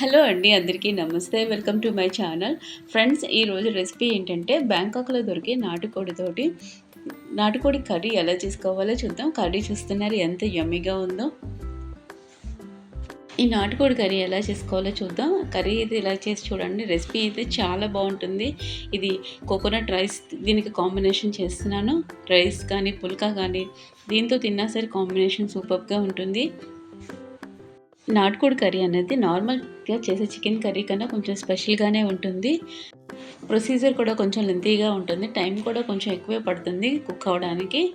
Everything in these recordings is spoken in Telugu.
హలో అండి అందరికీ నమస్తే. Welcome to my channel friends ఈరోజు రెసిపీ ఏంటంటే బ్యాంకాక్లో దొరికే నాటుకోడితోటి నాటుకోడి కర్రీ ఎలా చేసుకోవాలో చూద్దాం. కర్రీ చూస్తున్నారు ఎంత యమ్మీగా ఉందో. ఈ నాటుకోడి కర్రీ ఎలా చేసుకోవాలో చూద్దాం. కర్రీ అయితే ఇలా చేసి చూడండి. రెసిపీ అయితే చాలా బాగుంటుంది. ఇది కోకోనట్ రైస్ దీనికి కాంబినేషన్ చేస్తున్నాను. రైస్ కానీ పుల్కా కానీ దీంతో తిన్నా సరే కాంబినేషన్ సూపర్గా ఉంటుంది. నాటుకోడి కర్రీ అనేది నార్మల్గా చేసే చికెన్ కర్రీ కన్నా కొంచెం స్పెషల్గానే ఉంటుంది. ప్రొసీజర్ కూడా కొంచెం లెంతీగా ఉంటుంది. టైం కూడా కొంచెం ఎక్కువే పడుతుంది కుక్ అవడానికి.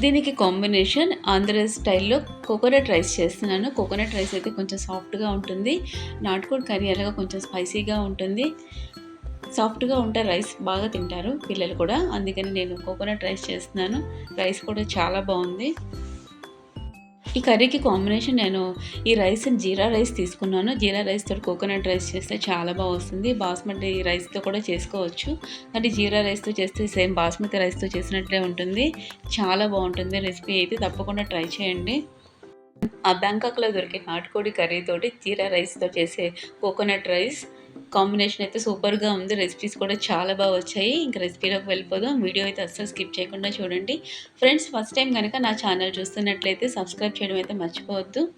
దీనికి కాంబినేషన్ ఆంధ్ర స్టైల్లో కోకోనట్ రైస్ చేస్తున్నాను. కోకోనట్ రైస్ అయితే కొంచెం సాఫ్ట్గా ఉంటుంది. నాటుకోడి కర్రీ అలాగా కొంచెం స్పైసీగా ఉంటుంది. సాఫ్ట్గా ఉంటే రైస్ బాగా తింటారు పిల్లలు కూడా. అందుకని నేను కోకోనట్ రైస్ చేస్తున్నాను. రైస్ కూడా చాలా బాగుంది. ఈ కర్రీకి కాంబినేషన్ నేను ఈ రైస్ జీరా రైస్ తీసుకున్నాను. జీరా రైస్ తోటి కోకోనట్ రైస్ చేస్తే చాలా బాగా వస్తుంది. బాస్మతి రైస్తో కూడా చేసుకోవచ్చు. కానీ జీరా రైస్తో చేస్తే సేమ్ బాస్మతి రైస్తో చేసినట్లే ఉంటుంది. చాలా బాగుంటుంది రెసిపీ అయితే తప్పకుండా ట్రై చేయండి. ఆ బ్యాంకాక్లో దొరికే నాటుకోడి కర్రీతోటి జీరా రైస్తో చేసే కోకోనట్ రైస్ కాంబినేషన్ అయితే సూపర్గా ఉంది. రెసిపీస్ కూడా చాలా బాగా వచ్చాయి. ఇంకా రెసిపీలోకి వెళ్ళిపోదాం. వీడియో అయితే అస్సలు స్కిప్ చేయకుండా చూడండి. ఫ్రెండ్స్ ఫస్ట్ టైం కనుక నా ఛానల్ చూస్తున్నట్లయితే సబ్స్క్రైబ్ చేయడం అయితే మర్చిపోవద్దు.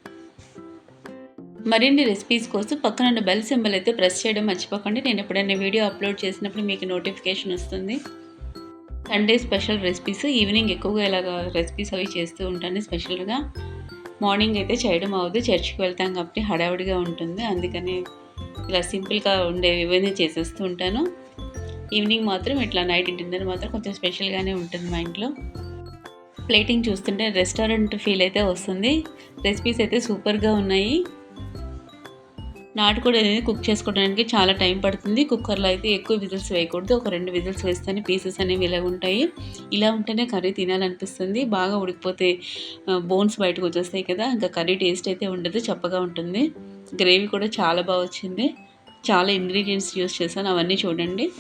మరిన్ని రెసిపీస్ కోసం పక్కన ఉన్న బెల్ సింబల్ అయితే ప్రెస్ చేయడం మర్చిపోకండి. నేను ఎప్పుడైనా వీడియో అప్లోడ్ చేసినప్పుడు మీకు నోటిఫికేషన్ వస్తుంది. Sunday special recipes. ఈవినింగ్ ఎక్కువగా ఇలాగ రెసిపీస్ అవి చేస్తూ ఉంటాను స్పెషల్గా. మార్నింగ్ అయితే చేయడం అవ్వదు. చర్చికి వెళ్తాం కాబట్టి హడావుడిగా ఉంటుంది. అందుకని ఇలా సింపుల్గా ఉండేవి ఇవన్నీ చేసేస్తూ ఉంటాను. ఈవినింగ్ మాత్రం ఇట్లా నైట్ డిన్నర్ మాత్రం కొంచెం స్పెషల్గానే ఉంటుంది మా ఇంట్లో. ప్లేటింగ్ చూస్తుంటే రెస్టారెంట్ ఫీల్ అయితే వస్తుంది. రెసిపీస్ అయితే సూపర్గా ఉన్నాయి. నాటుకోడి అనేది కుక్ చేసుకోవడానికి చాలా టైం పడుతుంది. కుక్కర్లో అయితే ఎక్కువ విజిల్స్ వేయకూడదు. ఒక రెండు విజిల్స్ వేస్తేనే పీసెస్ అనేవి ఇలా ఉంటాయి. ఇలా ఉంటేనే కర్రీ తినాలనిపిస్తుంది. బాగా ఉడికిపోతే బోన్స్ బయటకు వచ్చేస్తాయి కదా. ఇంకా కర్రీ టేస్ట్ అయితే ఉండదు చప్పగా ఉంటుంది. గ్రేవీ కూడా చాలా బాగా వచ్చింది. చాలా ఇంగ్రీడియంట్స్ యూస్ చేశాను. అవన్నీ చూడండి.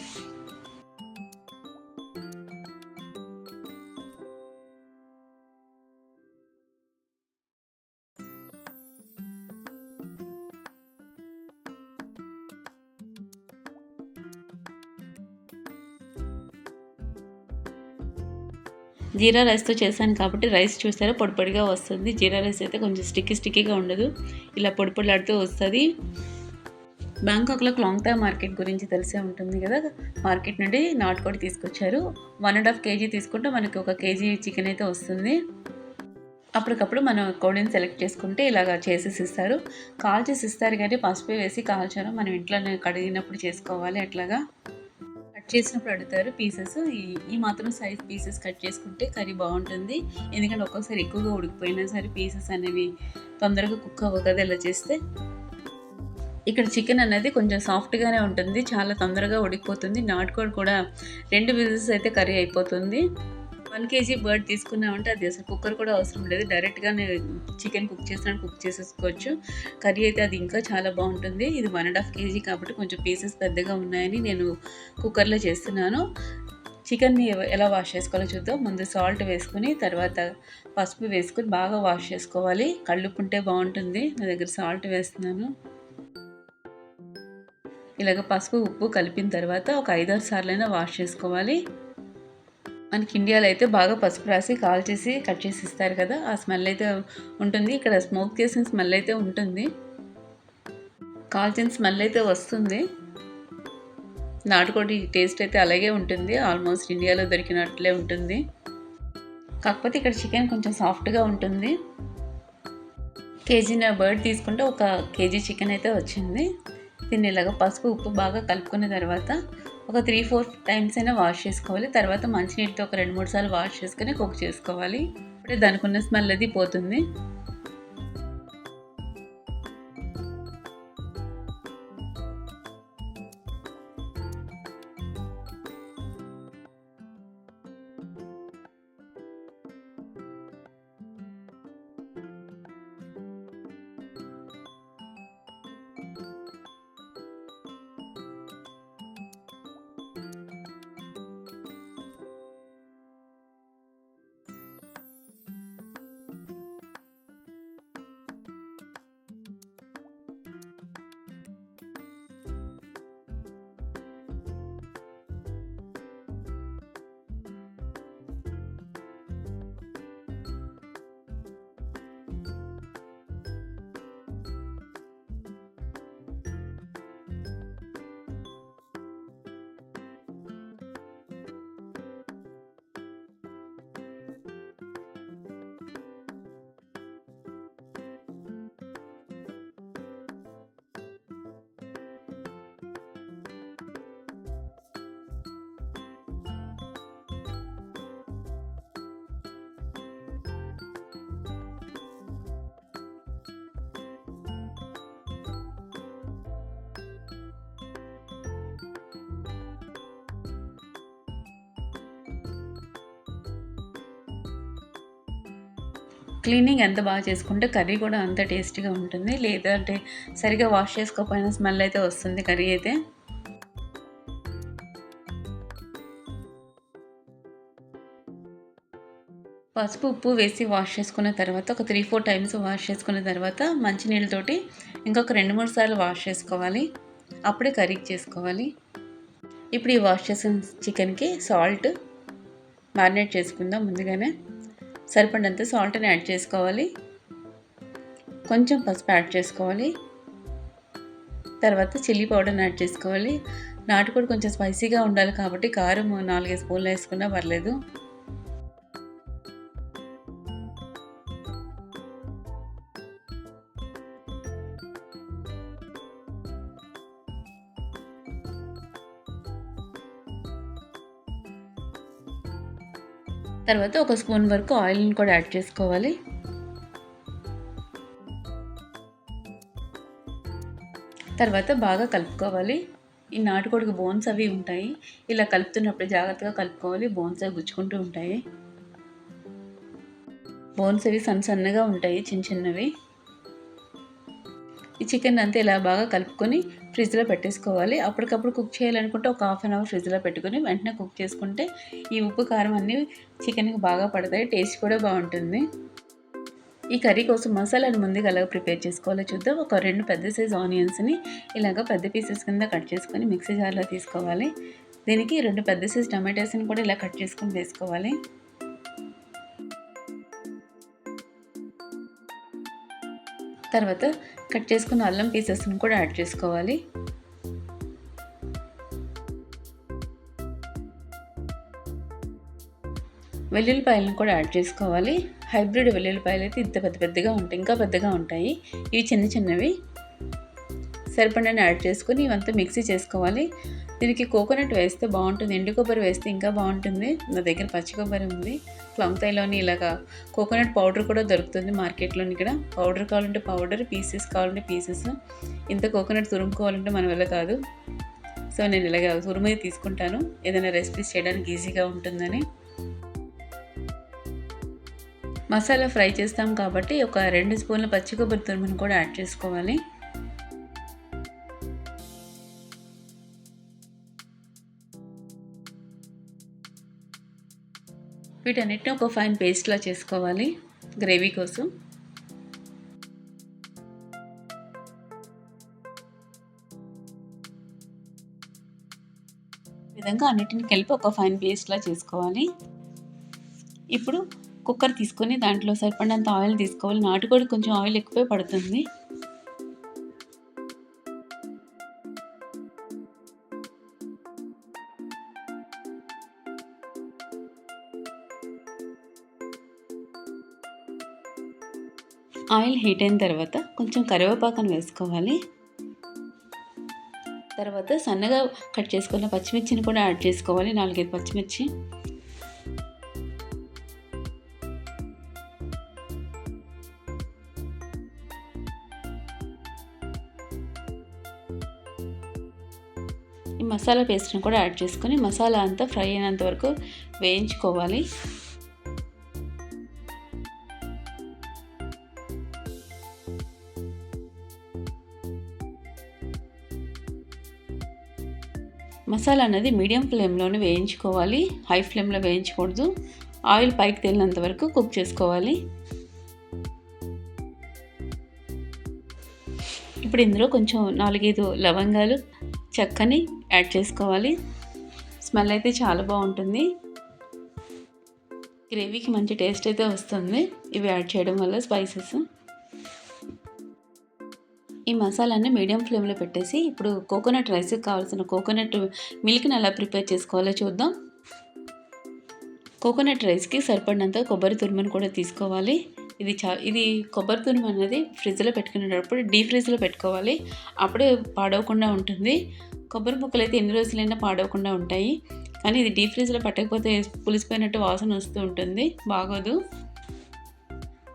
జీరా రైస్తో చేశాను కాబట్టి రైస్ చూసారా పొడిపొడిగా వస్తుంది. జీరా రైస్ అయితే కొంచెం స్టిక్కీ స్టిక్కీగా ఉండదు. ఇలా పొడిపొడిలాడుతూ వస్తుంది. బ్యాంకాక్లో క్లాంగ్తా మార్కెట్ గురించి తెలిసే ఉంటుంది కదా. మార్కెట్ నుండి నాటుకోడి తీసుకొచ్చారు. వన్ అండ్ హాఫ్ కేజీ తీసుకుంటే మనకి ఒక కేజీ చికెన్ అయితే వస్తుంది. అప్పటికప్పుడు మనం కోడిని సెలెక్ట్ చేసుకుంటే ఇలాగ చేసేసి ఇస్తారు. కాల్చేసి ఇస్తారు కానీ పసుపు వేసి కాల్చారు. మనం ఇంట్లోనే కడిగినప్పుడు చేసుకోవాలి అట్లాగా. కట్ చేసినప్పుడు అడుగుతారు పీసెస్. ఈ ఈ మాత్రం సైజ్ పీసెస్ కట్ చేసుకుంటే కర్రీ బాగుంటుంది. ఎందుకంటే ఒక్కొక్కసారి ఎక్కువగా ఉడికిపోయినా సరే పీసెస్ అనేవి తొందరగా కుక్ అవ్వకదా ఇలా చేస్తే. ఇక్కడ చికెన్ అనేది కొంచెం సాఫ్ట్గానే ఉంటుంది. చాలా తొందరగా ఉడికిపోతుంది. నాటుకోడి కూడా రెండు విజిల్స్ అయితే కర్రీ అయిపోతుంది. వన్ కేజీ బర్డ్ తీసుకున్నామంటే అది అసలు కుక్కర్ కూడా అవసరం లేదు. డైరెక్ట్గానే చికెన్ కుక్ చేసినట్టు కుక్ చేసేసుకోవచ్చు. కర్రీ అయితే అది ఇంకా చాలా బాగుంటుంది. ఇది వన్ అండ్ హాఫ్ కేజీ కాబట్టి కొంచెం పీసెస్ పెద్దగా ఉన్నాయని నేను కుక్కర్లో చేస్తున్నాను. చికెన్ని ఎలా వాష్ చేసుకోవాలో చూద్దాం. ముందు సాల్ట్ వేసుకుని తర్వాత పసుపు వేసుకుని బాగా వాష్ చేసుకోవాలి. కళ్ళుప్పుంటే బాగుంటుంది. నా దగ్గర సాల్ట్ వేస్తున్నాను. ఇలాగ పసుపు ఉప్పు కలిపిన తర్వాత ఒక ఐదారు సార్లైనా వాష్ చేసుకోవాలి. మనకి ఇండియాలో అయితే బాగా పసుపు రాసి కాల్ చేసి కట్ చేసి ఇస్తారు కదా ఆ స్మెల్ అయితే ఉంటుంది. ఇక్కడ స్మోక్ చేసిన స్మెల్ అయితే ఉంటుంది. కాల్చిన స్మెల్ అయితే వస్తుంది. నాటుకోటి టేస్ట్ అయితే అలాగే ఉంటుంది. ఆల్మోస్ట్ ఇండియాలో దొరికినట్లే ఉంటుంది. కాకపోతే ఇక్కడ చికెన్ కొంచెం సాఫ్ట్గా ఉంటుంది. కేజీన బర్డ్ తీసుకుంటే ఒక కేజీ చికెన్ అయితే వచ్చింది. దీన్ని ఇలాగ పసుపు ఉప్పు బాగా కలుపుకున్న తర్వాత ఒక త్రీ ఫోర్ టైమ్స్ అయినా వాష్ చేసుకోవాలి. తర్వాత మంచినీటితో ఒక రెండు మూడు సార్లు వాష్ చేసుకుని కుక్ చేసుకోవాలి. అప్పుడే దానికి ఉన్న స్మెల్ అది పోతుంది. క్లీనింగ్ ఎంత బాగా చేసుకుంటే కర్రీ కూడా అంత టేస్టీగా ఉంటుంది. లేదంటే సరిగా వాష్ చేసుకోకపోయినా స్మెల్ అయితే వస్తుంది కర్రీ అయితే. పసుపు ఉప్పు వేసి వాష్ చేసుకున్న తర్వాత ఒక త్రీ ఫోర్ టైమ్స్ వాష్ చేసుకున్న తర్వాత మంచినీళ్ళతోటి ఇంకొక రెండు మూడు సార్లు వాష్ చేసుకోవాలి. అప్పుడే కర్రీ చేసుకోవాలి. ఇప్పుడు ఈ వాష్ చేసిన చికెన్కి సాల్ట్ మ్యారినేట్ చేసుకుందాం ముందుగానే. సరిపడినంత సాల్ట్ని యాడ్ చేసుకోవాలి. కొంచెం పసుపు యాడ్ చేసుకోవాలి. తర్వాత చిల్లీ పౌడర్ని యాడ్ చేసుకోవాలి. నాటుకోడి కొంచెం స్పైసీగా ఉండాలి కాబట్టి కారం నాలుగైదు స్పూన్లు వేసుకున్నా పర్లేదు. తర్వాత ఒక స్పూన్ వరకు ఆయిల్ని కూడా యాడ్ చేసుకోవాలి. తర్వాత బాగా కలుపుకోవాలి. ఈ నాటుకోడికి బోన్స్ అవి ఉంటాయి. ఇలా కలుపుతున్నప్పుడు జాగ్రత్తగా కలుపుకోవాలి. బోన్స్ అవి గుచ్చుకుంటూ ఉంటాయి. బోన్స్ అవి సన్న సన్నగా ఉంటాయి. చిన్న చిన్నవి. ఈ చికెన్ అంతా ఇలా బాగా కలుపుకొని ఫ్రిడ్జ్లో పెట్టేసుకోవాలి. అప్పటికప్పుడు కుక్ చేయాలనుకుంటే ఒక హాఫ్ అన్ అవర్ ఫ్రిడ్జ్లో పెట్టుకొని వెంటనే కుక్ చేసుకుంటే ఈ ఉప్పు కారం అన్నీ చికెన్కి బాగా పడతాయి. టేస్ట్ కూడా బాగుంటుంది. ఈ కర్రీ కోసం మసాలాను ముందుగా ఎలా ప్రిపేర్ చేసుకోవాలో చూద్దాం. ఒక రెండు పెద్ద సైజ్ ఆనియన్స్ని ఇలాగ పెద్ద పీసెస్ కింద కట్ చేసుకొని మిక్సీ జార్లో తీసుకోవాలి. దీనికి రెండు పెద్ద సైజ్ టమాటోస్ని కూడా ఇలా కట్ చేసుకొని వేసుకోవాలి. తర్వాత కట్ చేసుకున్న అల్లం పీసెస్ని కూడా యాడ్ చేసుకోవాలి. వెల్లుల్లిపాయలను కూడా యాడ్ చేసుకోవాలి. హైబ్రిడ్ వెల్లుల్లిపాయలు అయితే ఇంత పెద్ద పెద్దగా ఉంటాయి ఇంకా పెద్దగా ఉంటాయి. ఇవి చిన్న చిన్నవి. సరిపడని యాడ్ చేసుకొని ఇవంతా మిక్సీ చేసుకోవాలి. దీనికి కోకోనట్ వేస్తే బాగుంటుంది ఎండు కొబ్బరి వేస్తే ఇంకా బాగుంటుంది. నా దగ్గర పచ్చి కొబ్బరి ఉంది. క్లంతాయిలోని ఇలాగా కోకోనట్ పౌడర్ కూడా దొరుకుతుంది మార్కెట్లోని ఇక్కడ. పౌడర్ కావాలంటే పౌడర్ పీసెస్ కావాలంటే పీసెస్. ఇంత కోకోనట్ తురుముకోవాలంటే మన వల్ల కాదు. సో నేను ఇలాగ తురుము తీసుకుంటాను. ఏదైనా రెసిపీస్ చేయడానికి ఈజీగా ఉంటుందని. మసాలా ఫ్రై చేస్తాం కాబట్టి ఒక రెండు స్పూన్ల పచ్చి కొబ్బరి తురుమును కూడా యాడ్ చేసుకోవాలి. వీటన్నిటిని ఒక ఫైన్ పేస్ట్లా చేసుకోవాలి గ్రేవీ కోసం. విధంగా అన్నిటిని కలిపి ఒక ఫైన్ పేస్ట్లా చేసుకోవాలి. ఇప్పుడు కుక్కర్ తీసుకొని దాంట్లో సరిపడినంత ఆయిల్ తీసుకోవాలి. నాటుకోడి కొంచెం ఆయిల్ ఎక్కువే పడుతుంది. ఆయిల్ హీట్ అయిన తర్వాత కొంచెం కరివేపాకును వేసుకోవాలి. తర్వాత సన్నగా కట్ చేసుకున్న పచ్చిమిర్చిని కూడా యాడ్ చేసుకోవాలి. నాలుగైదు పచ్చిమిర్చి. ఈ మసాలా పేస్ట్ని కూడా యాడ్ చేసుకొని మసాలా అంతా ఫ్రై అయినంత వరకు వేయించుకోవాలి. మసాలా అనేది మీడియం ఫ్లేమ్లోనే వేయించుకోవాలి. హై ఫ్లేమ్లో వేయించకూడదు. ఆయిల్ పైకి తేలినంత వరకు కుక్ చేసుకోవాలి. ఇప్పుడు ఇందులో కొంచెం నాలుగైదు లవంగాలు చెక్కని యాడ్ చేసుకోవాలి. స్మెల్ అయితే చాలా బాగుంటుంది. గ్రేవీకి మంచి టేస్ట్ అయితే వస్తుంది. ఇవి యాడ్ చేయడం వల్ల స్పైసెస్. ఈ మసాలాన్ని మీడియం ఫ్లేమ్లో పెట్టేసి ఇప్పుడు కోకోనట్ రైస్కి కావాల్సిన కోకోనట్ మిల్క్ని ఎలా ప్రిపేర్ చేసుకోవాలో చూద్దాం. కోకోనట్ రైస్కి సరిపడినంత కొబ్బరి తురుమును కూడా తీసుకోవాలి. ఇది చా ఇది కొబ్బరి తురుము అనేది ఫ్రిడ్జ్లో పెట్టుకునేటప్పుడు డీ ఫ్రిడ్జ్లో పెట్టుకోవాలి. అప్పుడే పాడవకుండా ఉంటుంది. కొబ్బరి ముక్కలు అయితే ఎన్ని రోజులైనా పాడవకుండా ఉంటాయి. కానీ ఇది డీ ఫ్రిడ్జ్లో పెట్టకపోతే పులిసిపోయినట్టు వాసన వస్తూ ఉంటుంది. బాగోదు.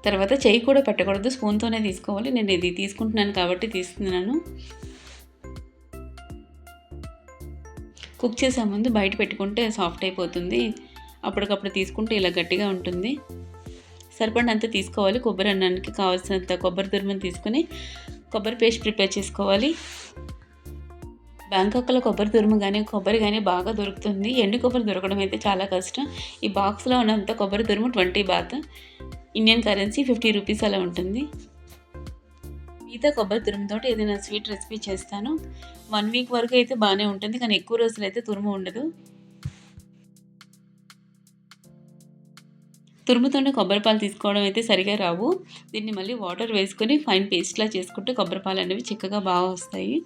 తర్వాత చెయ్యి కూడా పెట్టకూడదు స్పూన్తోనే తీసుకోవాలి. నేను ఇది తీసుకుంటున్నాను కాబట్టి తీస్తున్నాను. కుక్ చేసే ముందు బయట పెట్టుకుంటే సాఫ్ట్ అయిపోతుంది. అప్పటికప్పుడు తీసుకుంటే ఇలా గట్టిగా ఉంటుంది. సరిపడినంత తీసుకోవాలి. కొబ్బరి అన్నానికి కావాల్సినంత కొబ్బరి తురుముని తీసుకొని కొబ్బరి పేస్ట్ ప్రిపేర్ చేసుకోవాలి. బ్యాంకాక్లో కొబ్బరి తురుము కానీ కొబ్బరి కానీ బాగా దొరుకుతుంది. ఎండు కొబ్బరి దొరకడం అయితే చాలా కష్టం. ఈ బాక్స్లో ఉన్నంత కొబ్బరి తురుము twenty baht. Indian currency fifty rupees అలా ఉంటుంది. మిగతా కొబ్బరి తురుముతో ఏదైనా స్వీట్ రెసిపీ చేస్తాను. వన్ వీక్ వరకు అయితే బాగానే ఉంటుంది కానీ ఎక్కువ రోజులు అయితే తురుము ఉండదు. తురుముతోనే కొబ్బరి పాలు తీసుకోవడం అయితే సరిగా రావు. దీన్ని మళ్ళీ వాటర్ వేసుకొని ఫైన్ పేస్ట్లా చేసుకుంటే కొబ్బరి పాలు అనేవి చిక్కగా బాగా వస్తాయి.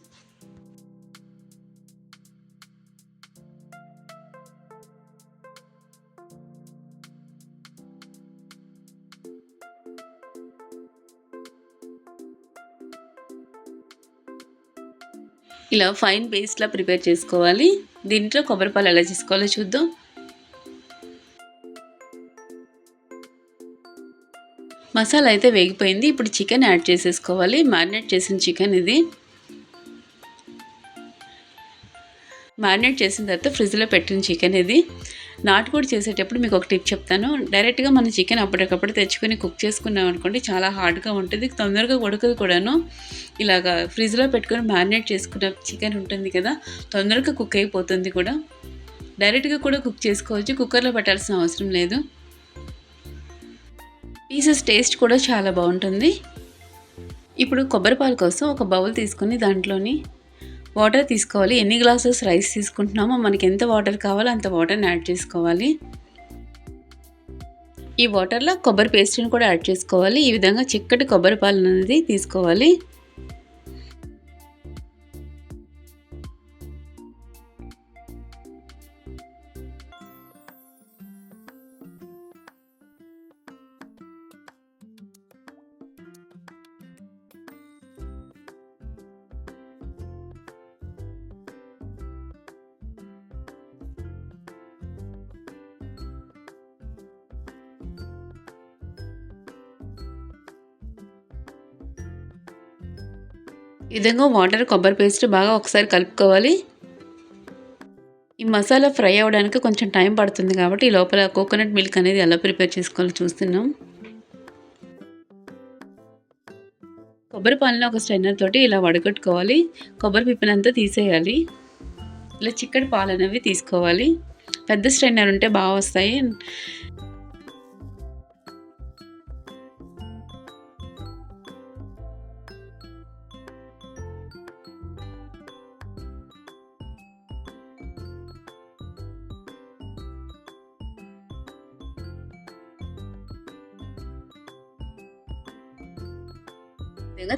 ఇలా ఫైన్ పేస్ట్లా ప్రిపేర్ చేసుకోవాలి. దీంట్లో కొబ్బరిపాలు ఎలా చేసుకోవాలో చూద్దాం. మసాలా అయితే వేగిపోయింది. ఇప్పుడు చికెన్ యాడ్ చేసేసుకోవాలి. మ్యారినేట్ చేసిన చికెన్ ఇది. మ్యారినేట్ చేసిన తర్వాత ఫ్రిడ్జ్లో పెట్టిన చికెన్ ఇది. నాటుకోడి చేసేటప్పుడు మీకు ఒక టిప్ చెప్తాను. డైరెక్ట్గా మన చికెన్ అప్పటికప్పుడు తెచ్చుకొని కుక్ చేసుకున్నాం అనుకోండి చాలా హార్డ్గా ఉంటుంది. తొందరగా ఉడకదు కూడాను. ఇలాగా ఫ్రిడ్జ్లో పెట్టుకొని మ్యారినేట్ చేసుకున్న చికెన్ ఉంటుంది కదా తొందరగా కుక్ అయిపోతుంది కూడా. డైరెక్ట్గా కూడా కుక్ చేసుకోవచ్చు. కుక్కర్లో పెట్టాల్సిన అవసరం లేదు. పీసెస్ టేస్ట్ కూడా చాలా బాగుంటుంది. ఇప్పుడు కొబ్బరి పాలు కోసం ఒక బౌల్ తీసుకొని దాంట్లోని వాటర్ తీసుకోవాలి. ఎన్ని గ్లాసెస్ రైస్ తీసుకుంటున్నామో మనకి ఎంత వాటర్ కావాలో అంత వాటర్ని యాడ్ చేసుకోవాలి. ఈ వాటర్లో కొబ్బరి పేస్ట్ని కూడా యాడ్ చేసుకోవాలి. ఈ విధంగా చిక్కటి కొబ్బరి పాలు అనేది తీసుకోవాలి. విధంగా వాటర్ కొబ్బరి పేస్ట్ బాగా ఒకసారి కలుపుకోవాలి. ఈ మసాలా ఫ్రై అవ్వడానికి కొంచెం టైం పడుతుంది కాబట్టి ఈ లోపల కోకోనట్ మిల్క్ అనేది ఎలా ప్రిపేర్ చేసుకోవాలో చూస్తున్నాం. కొబ్బరి పాలను ఒక స్టైనర్ తోటి ఇలా వడగట్టుకోవాలి. కొబ్బరి పిప్పనంతా తీసేయాలి. ఇలా చిక్కటి పాలు అనేవి తీసుకోవాలి. పెద్ద స్ట్రైనర్ ఉంటే బాగా వస్తాయి.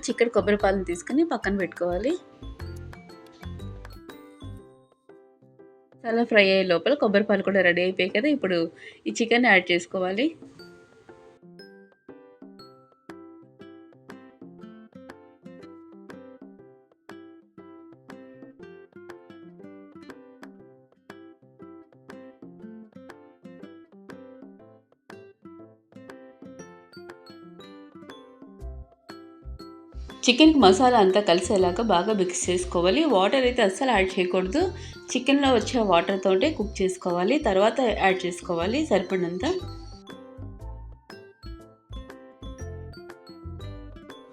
చిక్కటి కొబ్బరి పాలను తీసుకుని పక్కన పెట్టుకోవాలి. చాలా ఫ్రై అయ్యే లోపల కొబ్బరి పాలు కూడా రెడీ అయిపోయాయి కదా. ఇప్పుడు ఈ చికెన్ యాడ్ చేసుకోవాలి. చికెన్కి మసాలా అంతా కలిసేలాగా బాగా మిక్స్ చేసుకోవాలి. వాటర్ అయితే అస్సలు యాడ్ చేయకూడదు. చికెన్లో వచ్చే వాటర్తోటే కుక్ చేసుకోవాలి. తర్వాత యాడ్ చేసుకోవాలి. సరిపడినంత.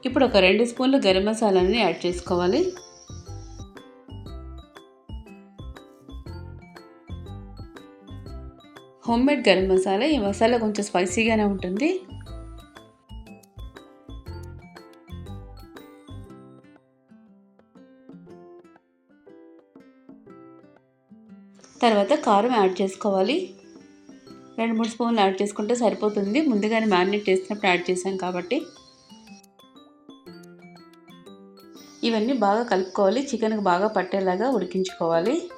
ఇప్పుడు ఒక రెండు స్పూన్లు గరం మసాలాని యాడ్ చేసుకోవాలి. Home made garam masala. ఈ మసాలా కొంచెం స్పైసీగానే ఉంటుంది. తర్వాత కారం యాడ్ చేసుకోవాలి. రెండు మూడు స్పూన్లు యాడ్ చేసుకుంటే సరిపోతుంది. ముందుగానే మ్యారినేట్ చేసినప్పుడు యాడ్ చేసాం కాబట్టి. ఇవన్నీ బాగా కలుపుకోవాలి. చికెన్కి బాగా పట్టేలాగా ఉడికించుకోవాలి.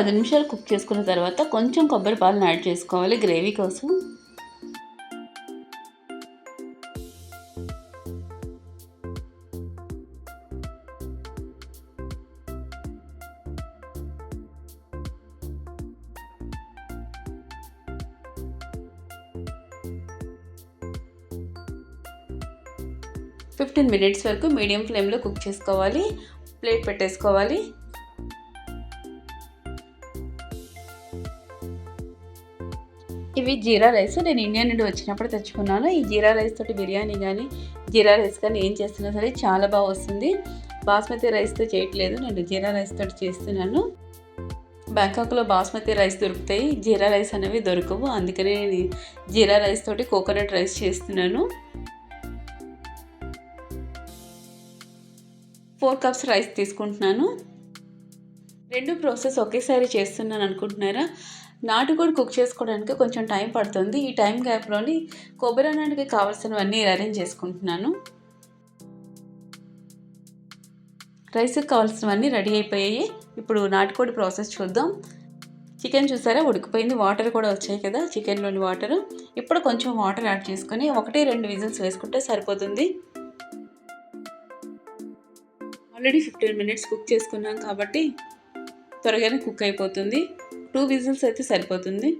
పది నిమిషాలు కుక్ చేసుకున్న తర్వాత కొంచెం కొబ్బరి పాలను యాడ్ చేసుకోవాలి గ్రేవీ కోసం. ఫిఫ్టీన్ మినిట్స్ వరకు మీడియం ఫ్లేమ్లో కుక్ చేసుకోవాలి. ప్లేట్ పెట్టేసుకోవాలి. ఇవి జీరా రైస్. నేను ఇండియా నుండి వచ్చినప్పుడు తెచ్చుకున్నాను. ఈ జీరా రైస్ తోటి బిర్యానీ కానీ జీరా రైస్ కానీ ఏం చేస్తున్నా సరే చాలా బాగా వస్తుంది. బాస్మతి రైస్తో చేయట్లేదు. నేను జీరా రైస్ తోటి చేస్తున్నాను. బ్యాంకాక్లో బాస్మతి రైస్ దొరుకుతాయి. జీరా రైస్ అనేవి దొరకవు. అందుకనే నేను జీరా రైస్ తోటి కోకోనట్ రైస్ చేస్తున్నాను. ఫోర్ కప్స్ రైస్ తీసుకుంటున్నాను. రెండు ప్రాసెస్ ఒకేసారి చేస్తున్నాను అనుకుంటున్నారా? నాటుకోడి కుక్ చేసుకోవడానికి కొంచెం టైం పడుతుంది. ఈ టైం గ్యాప్లోని కొబ్బరి అన్నానికి కావాల్సినవన్నీ అరేంజ్ చేసుకుంటున్నాను. రైస్కి కావాల్సినవన్నీ రెడీ అయిపోయాయి. ఇప్పుడు నాటుకోడి ప్రాసెస్ చూద్దాం. చికెన్ చూసారా? ఉడికిపోయింది. వాటర్ కూడా వచ్చాయి కదా చికెన్లోని వాటర్ ఇప్పుడు కొంచెం వాటర్ యాడ్ చేసుకొని ఒకటి రెండు విజిల్స్ వేసుకుంటే సరిపోతుంది. ఆల్రెడీ ఫిఫ్టీన్ మినిట్స్ కుక్ చేసుకున్నాం కాబట్టి త్వరగానే కుక్ అయిపోతుంది. టూ విజిల్స్ అయితే సరిపోతుంది.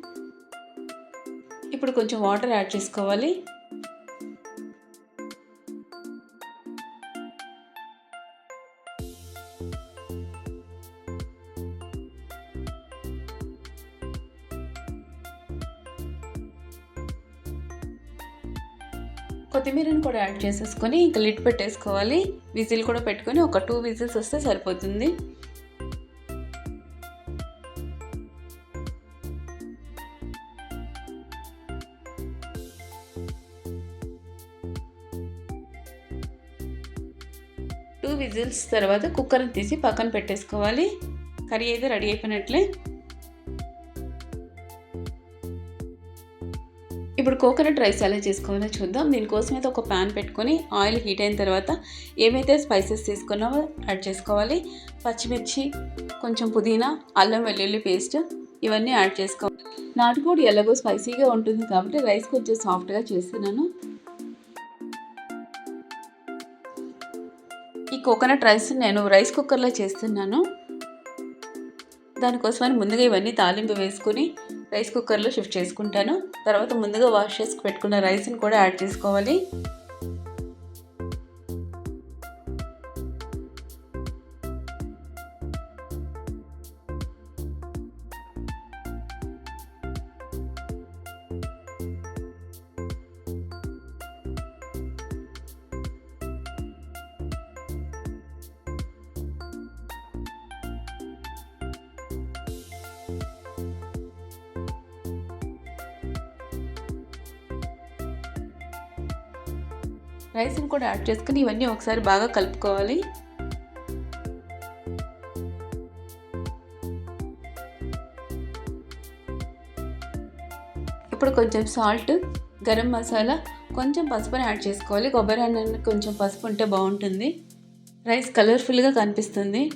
ఇప్పుడు కొంచెం వాటర్ యాడ్ చేసుకోవాలి. కొత్తిమీరని కూడా యాడ్ చేసేసుకొని ఇంకా లిడ్ పెట్టేసుకోవాలి. విజిల్ కూడా పెట్టుకొని ఒక టూ విజిల్స్ వస్తే సరిపోతుంది. విజిల్స్ తర్వాత కుక్కర్ని తీసి పక్కన పెట్టేసుకోవాలి. కర్రీ అయితే రెడీ అయిపోయినట్లే. ఇప్పుడు కోకోనట్ రైస్ ఎలా చేసుకోవాలో చూద్దాం. దీనికోసం అయితే ఒక ప్యాన్ పెట్టుకొని ఆయిల్ హీట్ అయిన తర్వాత ఏమైతే స్పైసెస్ తీసుకున్నామో యాడ్ చేసుకోవాలి. పచ్చిమిర్చి కొంచెం పుదీనా అల్లం వెల్లుల్లి పేస్ట్ ఇవన్నీ యాడ్ చేసుకోవాలి నాటుకోడి ఎలాగో స్పైసీగా ఉంటుంది కాబట్టి రైస్ కొంచెం సాఫ్ట్గా చేస్తున్నాను. కోకోనట్ రైస్ నేను రైస్ కుక్కర్లో చేస్తున్నాను. దానికోసమని ముందుగా ఇవన్నీ తాలింపు వేసుకుని రైస్ కుక్కర్లో షిఫ్ట్ చేసుకుంటాను. తర్వాత ముందుగా వాష్ చేసి పెట్టుకున్న రైస్ని కూడా యాడ్ చేసుకోవాలి. రైస్ని కూడా యాడ్ చేసుకుని ఇవన్నీ ఒకసారి బాగా కలుపుకోవాలి. ఇప్పుడు కొంచెం సాల్ట్ గరం మసాలా కొంచెం పసుపుని యాడ్ చేసుకోవాలి. కొబ్బరి అన్నానికి కొంచెం పసుపు ఉంటే బాగుంటుంది. రైస్ కలర్ఫుల్గా కనిపిస్తుంది.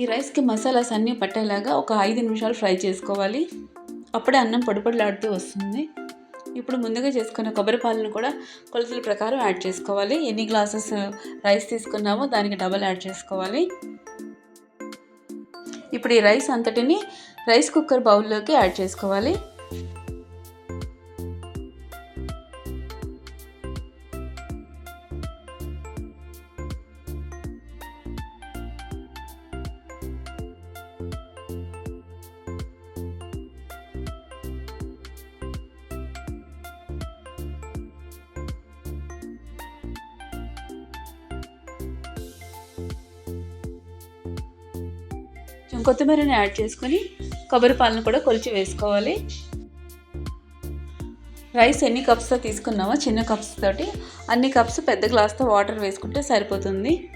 ఈ రైస్కి మసాలాస్ అన్నీ పట్టేలాగా ఒక ఐదు నిమిషాలు ఫ్రై చేసుకోవాలి. అప్పుడే అన్నం పొడిపొడిలాడుతూ వస్తుంది. ఇప్పుడు ముందుగా చేసుకున్న కొబ్బరి పాలను కూడా కొలతల ప్రకారం యాడ్ చేసుకోవాలి. ఎన్ని గ్లాసెస్ రైస్ తీసుకున్నామో దానికి డబల్ యాడ్ చేసుకోవాలి. ఇప్పుడు ఈ రైస్ అంతటిని రైస్ కుక్కర్ బౌల్లోకి యాడ్ చేసుకోవాలి. కొత్తిమీరని యాడ్ చేసుకొని కొబ్బరి పాలను కూడా కొలిచి వేసుకోవాలి. రైస్ ఎన్ని కప్స్తో తీసుకున్నామో చిన్న కప్స్ తోటి. అన్ని కప్స్ పెద్ద గ్లాస్తో వాటర్ వేసుకుంటే సరిపోతుంది.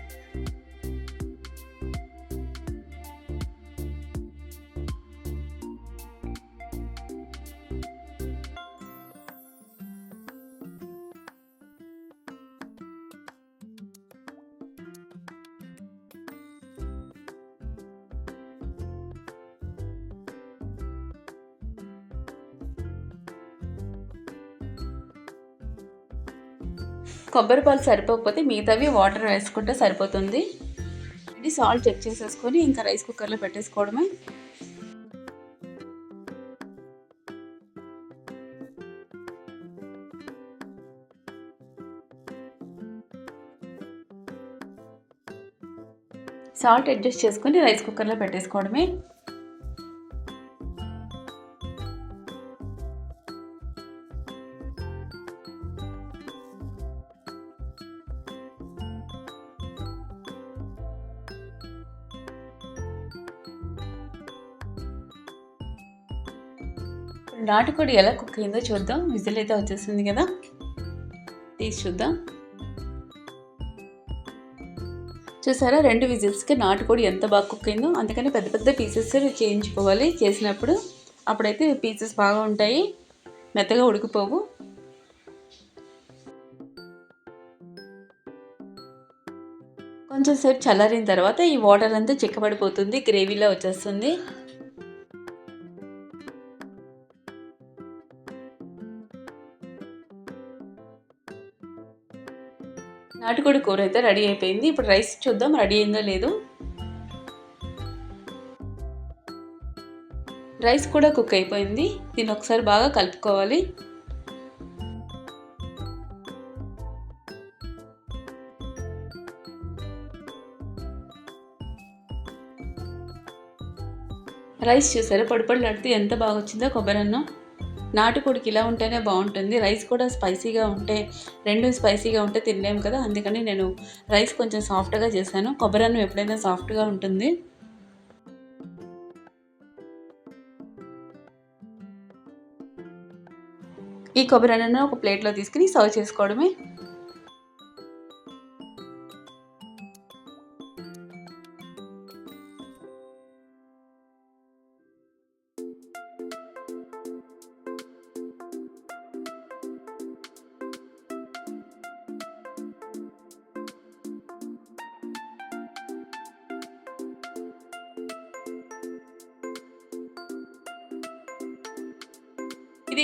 కొబ్బరి పాలు సరిపోకపోతే మిగతావి వాటర్ వేసుకుంటే సరిపోతుంది. ఇది సాల్ట్ చెక్ చేసేసుకొని ఇంకా రైస్ కుక్కర్లో పెట్టేసుకోవడమే. సాల్ట్ అడ్జస్ట్ చేసుకొని రైస్ కుక్కర్లో పెట్టేసుకోవడమే. నాటుకోడి ఎలా కుక్ అయిందో చూద్దాం. విజిల్ అయితే వచ్చేసింది కదా. తీసి చూద్దాం. చూసారా? రెండు విజిల్స్కి నాటుకోడి ఎంత బాగా కుక్ అయిందో. అందుకని పెద్ద పెద్ద పీసెస్ చేయించుకోవాలి. చేసినప్పుడు అప్పుడైతే పీసెస్ బాగా ఉంటాయి. మెత్తగా ఉడికిపోవు. కొంచెం సేపు చల్లారిన తర్వాత ఈ వాటర్ అంతా చిక్కబడిపోతుంది. గ్రేవీలో వచ్చేస్తుంది. నాటుకోడి కూర అయితే రెడీ అయిపోయింది. ఇప్పుడు రైస్ చూద్దాం రెడీ అయిందో లేదు. రైస్ కూడా కుక్ అయిపోయింది. దీన్ని ఒకసారి బాగా కలుపుకోవాలి. రైస్ చూసారా? పొడిపడి నడితే ఎంత బాగా వచ్చిందో కొబ్బరి అన్నం. నాటుకోడికి ఇలా ఉంటేనే బాగుంటుంది. రైస్ కూడా స్పైసీగా ఉంటే రెండు స్పైసీగా ఉంటే తినలేము కదా. అందుకని నేను రైస్ కొంచెం సాఫ్ట్గా చేశాను. కొబ్బరి అన్నం ఎప్పుడైనా సాఫ్ట్గా ఉంటుంది. ఈ కొబ్బరి అన్నం ఒక ప్లేట్లో తీసుకుని సర్వ్ చేసుకోవడమే.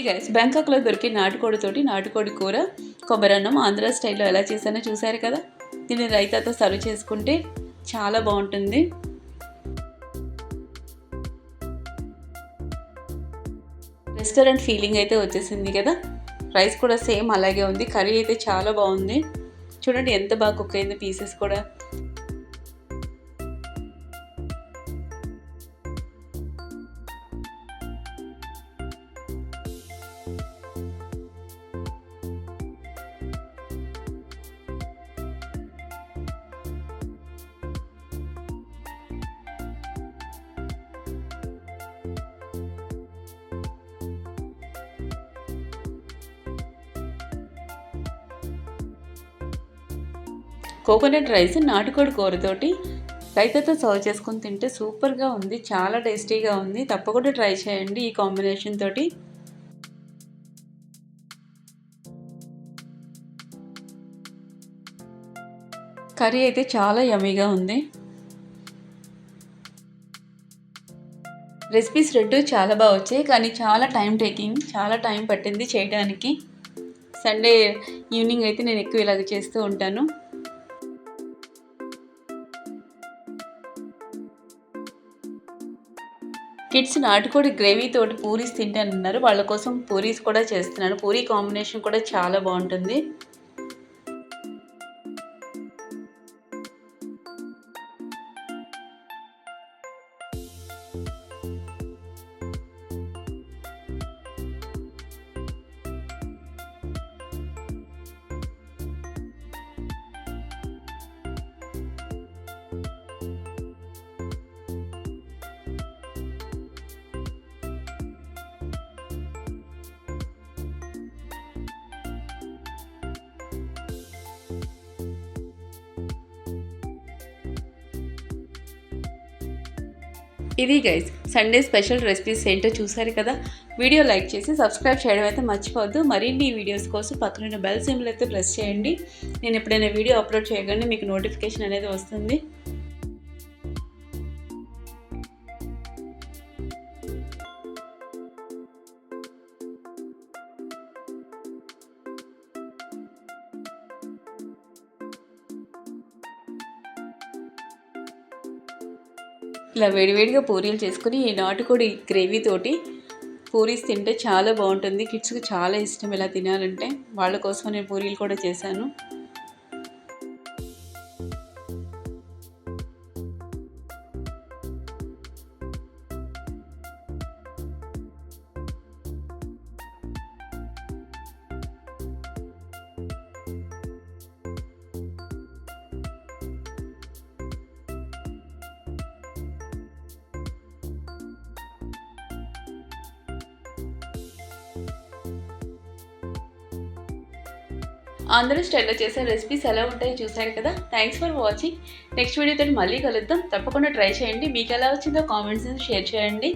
గైస్ బ్యాంకాక్లో దొరికే నాటుకోడితోటి నాటుకోడి కూర కొబ్బరన్నం ఆంధ్ర స్టైల్లో ఎలా చేశానో చూసారు కదా? దీన్ని రైతాతో సర్వ్ చేసుకుంటే చాలా బాగుంటుంది. రెస్టారెంట్ ఫీలింగ్ అయితే వచ్చేసింది కదా? రైస్ కూడా సేమ్ అలాగే ఉంది కర్రీ అయితే చాలా బాగుంది. చూడండి ఎంత బాగా కుక్ అయింది పీసెస్ కూడా. కోకోనట్ రైస్ నాటుకోడి కూరతోటి రైతాతో సర్వ్ చేసుకొని తింటే సూపర్గా ఉంది చాలా టేస్టీగా ఉంది. తప్పకుండా ట్రై చేయండి ఈ కాంబినేషన్ తోటి. కర్రీ అయితే చాలా యమీగా ఉంది. రెసిపీస్ రెండు చాలా బాగా వచ్చాయి కానీ చాలా టైం టేకింగ్ చాలా టైం పట్టింది చేయడానికి. సండే ఈవినింగ్ అయితే నేను ఎక్కువ ఇలాగ చేస్తూ ఉంటాను. కిడ్స్ నాటుకోడి గ్రేవీ తోటి పూరీస్ తింటానన్నారు. వాళ్ళ కోసం పూరీస్ కూడా చేస్తున్నాను. పూరీ కాంబినేషన్ కూడా చాలా బాగుంటుంది. ఇది గైస్ సండే స్పెషల్ రెసిపీస్ ఏంటో చూసారు కదా? వీడియో లైక్ చేసి సబ్స్క్రైబ్ చేయడం అయితే మర్చిపోవద్దు. మరిన్ని వీడియోస్ కోసం పక్కన బెల్ సింబల్ అయితే ప్రెస్ చేయండి. నేను ఎప్పుడైనా వీడియో అప్లోడ్ చేయగానే మీకు నోటిఫికేషన్ అనేది వస్తుంది. ఇలా వేడివేడిగా పూరీలు చేసుకుని ఈ నాటుకోడి గ్రేవీ తోటి పూరీస్ తింటే చాలా బాగుంటుంది. కిడ్స్కి చాలా ఇష్టం ఇలా తినాలంటే. వాళ్ళ కోసం నేను పూరీలు కూడా చేశాను. అందరూ స్టైల్లో చేసే రెసిపీస్ ఎలా ఉంటాయో చూసారు కదా? థ్యాంక్స్ ఫర్ వాచింగ్ నెక్స్ట్ వీడియోతో మళ్ళీ కలుద్దాం. తప్పకుండా ట్రై చేయండి. మీకు ఎలా వచ్చిందో కామెంట్స్ షేర్ చేయండి.